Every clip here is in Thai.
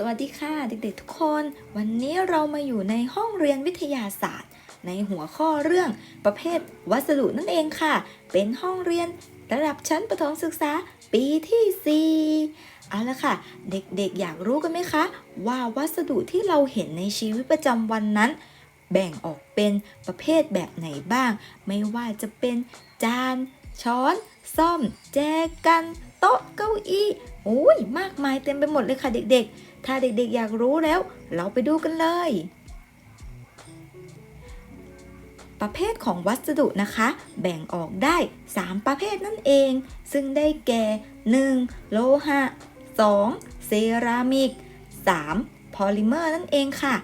สวัสดีค่ะเด็กๆทุกคน วันนี้เรามาอยู่ในห้องเรียนวิทยาศาสตร์ ในหัวข้อเรื่องประเภทวัสดุนั่นเองค่ะ เป็นห้องเรียนระดับชั้นประถมศึกษาปีที่ 4 เอาละค่ะ เด็กๆอยากรู้กันไหมคะ ว่าวัสดุที่เราเห็นในชีวิตประจำวันนั้น แบ่งออกเป็นประเภทแบบไหนบ้าง ไม่ว่าจะเป็นจาน ช้อน ซ่อม แจกัน โต๊ะเก้าอี้โอ้ยมากมายเต็มไปหมดเลยค่ะเด็กๆ ถ้าเด็กๆอยากรู้แล้ว เราไปดูกันเลย ประเภทของวัสดุนะคะ แบ่งออกได้ 3 ประเภทนั่นเอง ซึ่งได้แก่ 1. โลหะ 2. เซรามิก 3. พอลิเมอร์นั่นเองค่ะ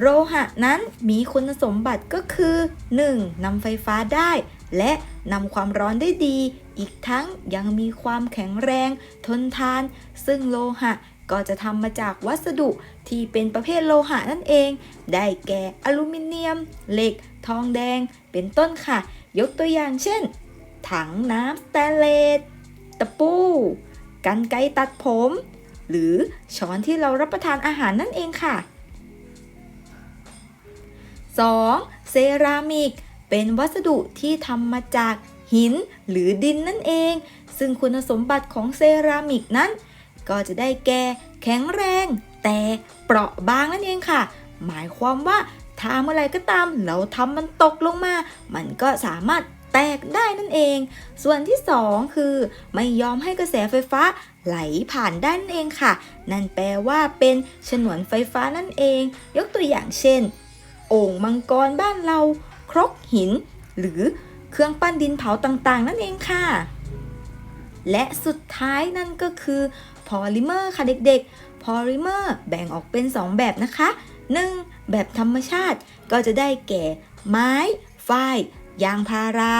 โลหะนั้นมีคุณสมบัติก็คือ 1. นำไฟฟ้าได้ และนำความร้อนได้ดี อีกทั้งยังมีความแข็งแรง ทนทาน ซึ่งโลหะก็จะทำมาจากวัสดุที่เป็นประเภทโลหะนั่นเอง ได้แก่อลูมิเนียม เหล็ก ทองแดง เป็นต้นค่ะ ยกตัวอย่างเช่น ถังน้ำสแตนเลส ตะปู กันไกตัดผม หรือช้อนที่เรารับประทานอาหารนั่นเองค่ะ 2. เซรามิก เป็นวัสดุที่ทำมาจากหินหรือดินนั่นเอง ซึ่งคุณสมบัติของเซรามิกนั้น ก็จะได้แก่แข็งแรง แต่เปราะบางนั่นเองค่ะ หมายความว่าถ้าเมื่อไรก็ตามเราทำมันตกลงมา มันก็สามารถแตกได้นั่นเอง ส่วนที่ 2 คือ ไม่ยอมให้กระแสไฟฟ้าไหลผ่านได้นั่นเองค่ะ นั่นแปลว่าเป็นฉนวนไฟฟ้านั่นเอง ยกตัวอย่างเช่น โอ่งมังกรบ้านเรา ครกหิน หรือเครื่องปั้นดินเผาต่างๆ นั่นเองค่ะ และสุดท้ายนั่นก็คือพอลิเมอร์ค่ะเด็กๆ พอลิเมอร์แบ่งออกเป็น 2 แบบนะคะ 1. แบบธรรมชาติก็จะได้แก่ ไม้ ฝ้าย ยางพารา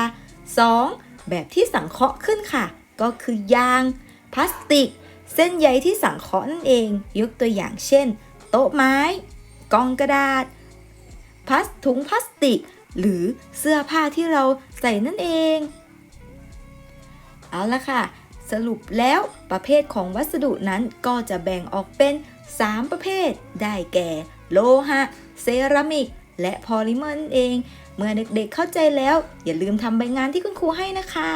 2. แบบที่สังเคราะห์ขึ้นค่ะ ก็คือยาง พลาสติก เส้นใยที่สังเคราะห์นั่นเอง ยกตัวอย่างเช่น โต๊ะไม้ กองกระดาษ พลาสถุงพลาสติก หรือเสื้อผ้าที่เราใส่นั่นเอง เอาละค่ะ สรุปแล้วประเภทของวัสดุนั้นก็จะแบ่งออกเป็น 3 ประเภท ได้แก่ โลหะ เซรามิก และพอลิเมอร์นั่นเอง เมื่อเด็กๆเข้าใจแล้ว อย่าลืมทำใบงานที่คุณครูให้นะคะ